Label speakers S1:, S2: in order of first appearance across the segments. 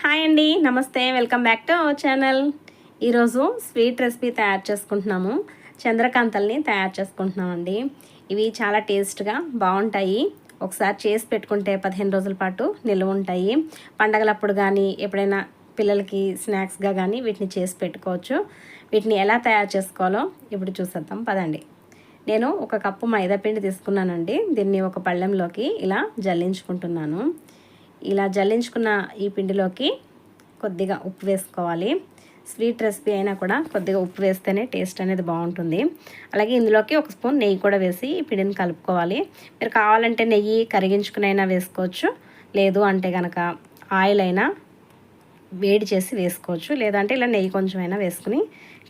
S1: Hi అండి నమస్తే welcome back to our channel. ఈరోజు స్వీట్ రెసిపీ తయారు చేసుకుంటున్నాము. చంద్రకాంతల్ని తయారు చేసుకుంటున్నామండి. ఇవి చాలా టేస్ట్గా బాగుంటాయి. ఒకసారి చేసి పెట్టుకుంటే పదిహేను రోజుల పాటు నిల్వ ఉంటాయి. పండగలప్పుడు కానీ ఎప్పుడైనా పిల్లలకి స్నాక్స్గా కానీ వీటిని చేసి పెట్టుకోవచ్చు. వీటిని ఎలా తయారు చేసుకోవాలో ఇప్పుడు చూసేద్దాం పదండి. నేను ఒక కప్పు మైదాపిండి తీసుకున్నానండి. దీన్ని ఒక పళ్ళెంలోకి ఇలా జల్లించుకుంటున్నాను. ఇలా జల్లించుకున్న ఈ పిండిలోకి కొద్దిగా ఉప్పు వేసుకోవాలి. స్వీట్ రెసిపీ అయినా కూడా కొద్దిగా ఉప్పు వేస్తేనే టేస్ట్ అనేది బాగుంటుంది. అలాగే ఇందులోకి ఒక స్పూన్ నెయ్యి కూడా వేసి ఈ పిండిని కలుపుకోవాలి. మీరు కావాలంటే నెయ్యి కరిగించుకునైనా వేసుకోవచ్చు. లేదు అంటే కనుక ఆయిల్ అయినా వేడి చేసి వేసుకోవచ్చు. లేదంటే ఇలా నెయ్యి కొంచెం అయినా వేసుకుని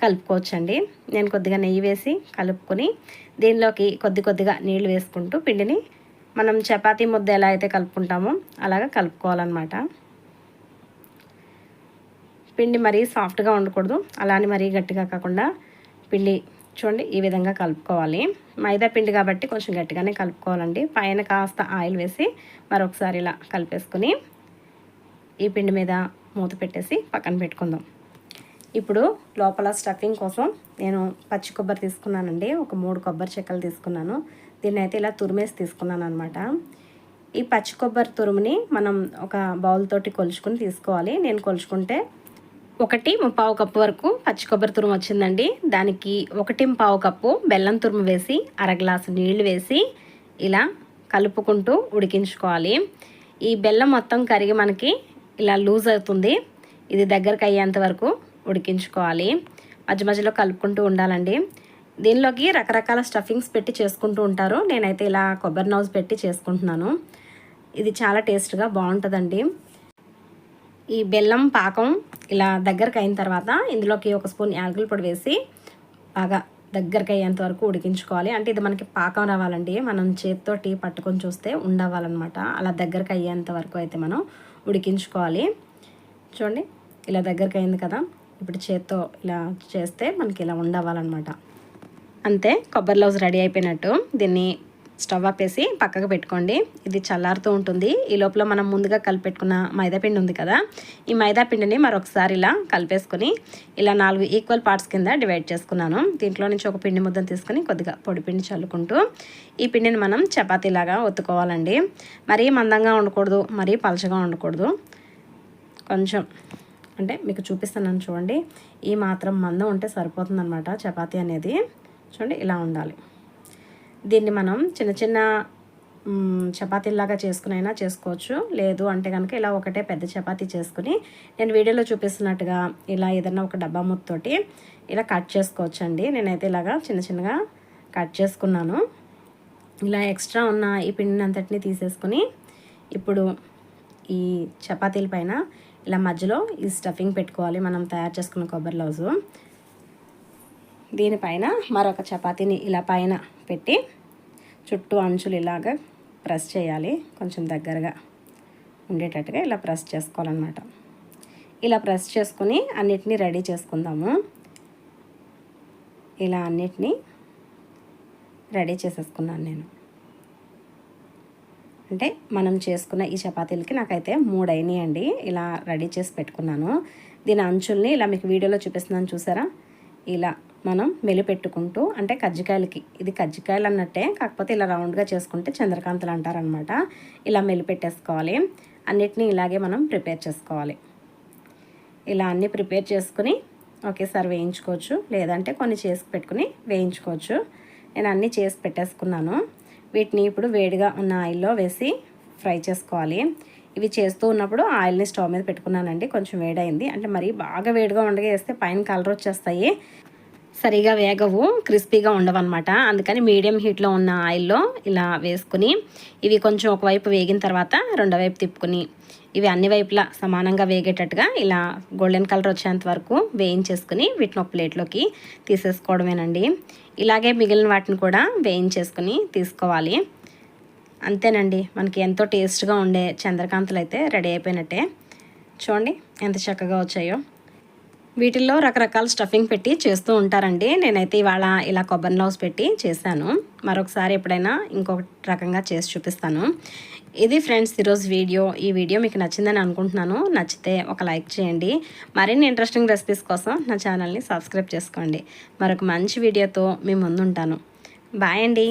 S1: కలుపుకోవచ్చండి. నేను కొద్దిగా నెయ్యి వేసి కలుపుకొని దీనిలోకి కొద్ది కొద్దిగా నీళ్ళు వేసుకుంటూ పిండిని మనం చపాతీ ముద్ద ఎలా అయితే కలుపుకుంటామో అలాగా కలుపుకోవాలన్నమాట. పిండి మరీ సాఫ్ట్గా ఉండకూడదు. అలానే మరీ గట్టిగా కాకుండా పిండి చూడండి ఈ విధంగా కలుపుకోవాలి. మైదా పిండి కాబట్టి కొంచెం గట్టిగానే కలుపుకోవాలండి. పైన కాస్త ఆయిల్ వేసి మరొకసారి ఇలా కలిపేసుకుని ఈ పిండి మీద మూత పెట్టేసి పక్కన పెట్టుకుందాం. ఇప్పుడు లోపల స్టఫింగ్ కోసం నేను పచ్చి కొబ్బరి తీసుకున్నానండి. ఒక మూడు కొబ్బరి చెక్కలు తీసుకున్నాను. దీన్ని అయితే ఇలా తురిమేసి తీసుకున్నాను అనమాట ఈ పచ్చి కొబ్బరి తురుముని మనం ఒక బౌల్ తోటి కొలుచుకుని తీసుకోవాలి. నేను కొలుచుకుంటే ఒకటి ముప్పావు కప్పు వరకు పచ్చి కొబ్బరి తురుము వచ్చిందండి. దానికి ఒకటి పావు కప్పు బెల్లం తురుము వేసి అర గ్లాసు నీళ్ళు వేసి ఇలా కలుపుకుంటూ ఉడికించుకోవాలి. ఈ బెల్లం మొత్తం కరిగి మనకి ఇలా లూజ్ అవుతుంది. ఇది దగ్గరకు అయ్యేంత వరకు ఉడికించుకోవాలి. మధ్య మధ్యలో కలుపుకుంటూ ఉండాలండి. దీనిలోకి రకరకాల స్టఫింగ్స్ పెట్టి చేసుకుంటూ ఉంటారు. నేనైతే ఇలా కొబ్బరి నౌజ్ పెట్టి చేసుకుంటున్నాను. ఇది చాలా టేస్ట్గా బాగుంటుందండి. ఈ బెల్లం పాకం ఇలా దగ్గరకు అయిన తర్వాత ఇందులోకి ఒక స్పూన్ యాలకుల పొడి వేసి బాగా దగ్గరకు అయ్యేంత వరకు ఉడికించుకోవాలి. అంటే ఇది మనకి పాకం రావాలండి. మనం చేతితోటి పట్టుకొని చూస్తే ఉండవాలన్నమాట అలా దగ్గరకు అయ్యేంత వరకు అయితే మనం ఉడికించుకోవాలి. చూడండి ఇలా దగ్గరకు అయింది కదా. ఇప్పుడు చేత్తో ఇలా చేస్తే మనకి ఇలా ఉండవాలన్నమాట అంతే కొబ్బరి లవ్స్ రెడీ అయిపోయినట్టు దీన్ని స్టవ్ ఆపేసి పక్కకు పెట్టుకోండి. ఇది చల్లారుతూ ఉంటుంది. ఈ లోపల మనం ముందుగా కలిపెట్టుకున్న మైదాపిండి ఉంది కదా ఈ మైదాపిండిని మరొకసారి ఇలా కలిపేసుకొని ఇలా నాలుగు ఈక్వల్ పార్ట్స్ కింద డివైడ్ చేసుకున్నాను. దీంట్లో నుంచి ఒక పిండి ముద్దను తీసుకొని కొద్దిగా పొడి పిండి చల్లుకుంటూ ఈ పిండిని మనం చపాతీలాగా ఒత్తుకోవాలండి. మరీ మందంగా ఉండకూడదు మరీ పలచగా ఉండకూడదు. కొంచెం అంటే మీకు చూపిస్తున్నాను చూడండి. ఈ మాత్రం మందం ఉంటే సరిపోతుందన్నమాట చపాతీ అనేది. చూడండి ఇలా ఉండాలి. దీన్ని మనం చిన్న చిన్న చపాతీలాగా చేసుకునైనా చేసుకోవచ్చు. లేదు అంటే కనుక ఇలా ఒకటే పెద్ద చపాతీ చేసుకుని నేను వీడియోలో చూపిస్తున్నట్టుగా ఇలా ఏదైనా ఒక డబ్బా ముత్తోటి ఇలా కట్ చేసుకోవచ్చు అండి నేనైతే ఇలాగా చిన్న చిన్నగా కట్ చేసుకున్నాను. ఇలా ఎక్స్ట్రా ఉన్న ఈ పిండిని అంతటిని తీసేసుకుని ఇప్పుడు ఈ చపాతీల పైన ఇలా మధ్యలో ఈ స్టఫింగ్ పెట్టుకోవాలి. మనం తయారు చేసుకున్న కొబ్బరి లౌజు. దీనిపైన మరొక చపాతీని ఇలా పైన పెట్టి చుట్టూ అంచులు ఇలాగా ప్రెస్ చేయాలి. కొంచెం దగ్గరగా ఉండేటట్టుగా ఇలా ప్రెస్ చేసుకోవాలన్నమాట. ఇలా ప్రెస్ చేసుకుని అన్నిటినీ రెడీ చేసుకుందాము. ఇలా అన్నిటినీ రెడీ చేసేసుకున్నాను నేను. అంటే మనం చేసుకున్న ఈ చపాతీలకి నాకైతే మూడు అయినాయండి. ఇలా రెడీ చేసి పెట్టుకున్నాను. దీని అంచుల్ని ఇలా మీకు వీడియోలో చూపిస్తున్నాను చూసారా? ఇలా మనం మెలిపెట్టుకుంటూ అంటే కజ్జికాయలకి. ఇది కజ్జికాయలు అన్నట్టే కాకపోతే ఇలా రౌండ్గా చేసుకుంటే చంద్రకాంతలు అంటారనమాట ఇలా మెలిపెట్టేసుకోవాలి అన్నిటినీ ఇలాగే మనం ప్రిపేర్ చేసుకోవాలి. ఇలా అన్నీ ప్రిపేర్ చేసుకుని ఒకేసారి వేయించుకోవచ్చు. లేదంటే కొన్ని చేసి పెట్టుకుని వేయించుకోవచ్చు. నేను అన్నీ చేసి పెట్టేసుకున్నాను. వీటిని ఇప్పుడు వేడిగా ఉన్న ఆయిల్లో వేసి ఫ్రై చేసుకోవాలి. ఇవి చేస్తూ ఉన్నప్పుడు ఆయిల్ని స్టవ్ మీద పెట్టుకున్నానండి. కొంచెం వేడైంది. అంటే మరీ బాగా వేడిగా ఉండగా వేస్తే పైన కలర్ వచ్చేస్తాయి. సరిగా వేగవు క్రిస్పీగా ఉండవన్నమాట. అందుకని మీడియం హీట్లో ఉన్న ఆయిల్లో ఇలా వేసుకుని ఇవి కొంచెం ఒకవైపు వేగిన తర్వాత రెండో వైపు తిప్పుకుని ఇవి అన్ని వైపులా సమానంగా వేగేటట్టుగా ఇలా గోల్డెన్ కలర్ వచ్చేంత వరకు వేయించేసుకుని వీటిని ఒక ప్లేట్లోకి తీసేసుకోవడమేనండి. ఇలాగే మిగిలిన వాటిని కూడా వేయించేసుకుని తీసుకోవాలి. అంతేనండి మనకి ఎంతో టేస్ట్గా ఉండే చంద్రకాంతలు అయితే రెడీ అయిపోయినట్టే. చూడండి ఎంత చక్కగా వచ్చాయో. వీటిల్లో రకరకాల స్టఫింగ్ పెట్టి చేస్తూ ఉంటారండి. నేనైతే ఇవాళ ఇలా కొబ్బరి నవ్స్ పెట్టి చేశాను. మరొకసారి ఎప్పుడైనా ఇంకొక రకంగా చేసి చూపిస్తాను. ఇది ఫ్రెండ్స్ ఈరోజు వీడియో. ఈ వీడియో మీకు నచ్చిందని అనుకుంటున్నాను. నచ్చితే ఒక లైక్ చేయండి. మరిన్ని ఇంట్రెస్టింగ్ రెసిపీస్ కోసం నా ఛానల్ని సబ్స్క్రైబ్ చేసుకోండి. మరొక మంచి వీడియోతో మీ ముందుంటాను. బాయ్ అండి.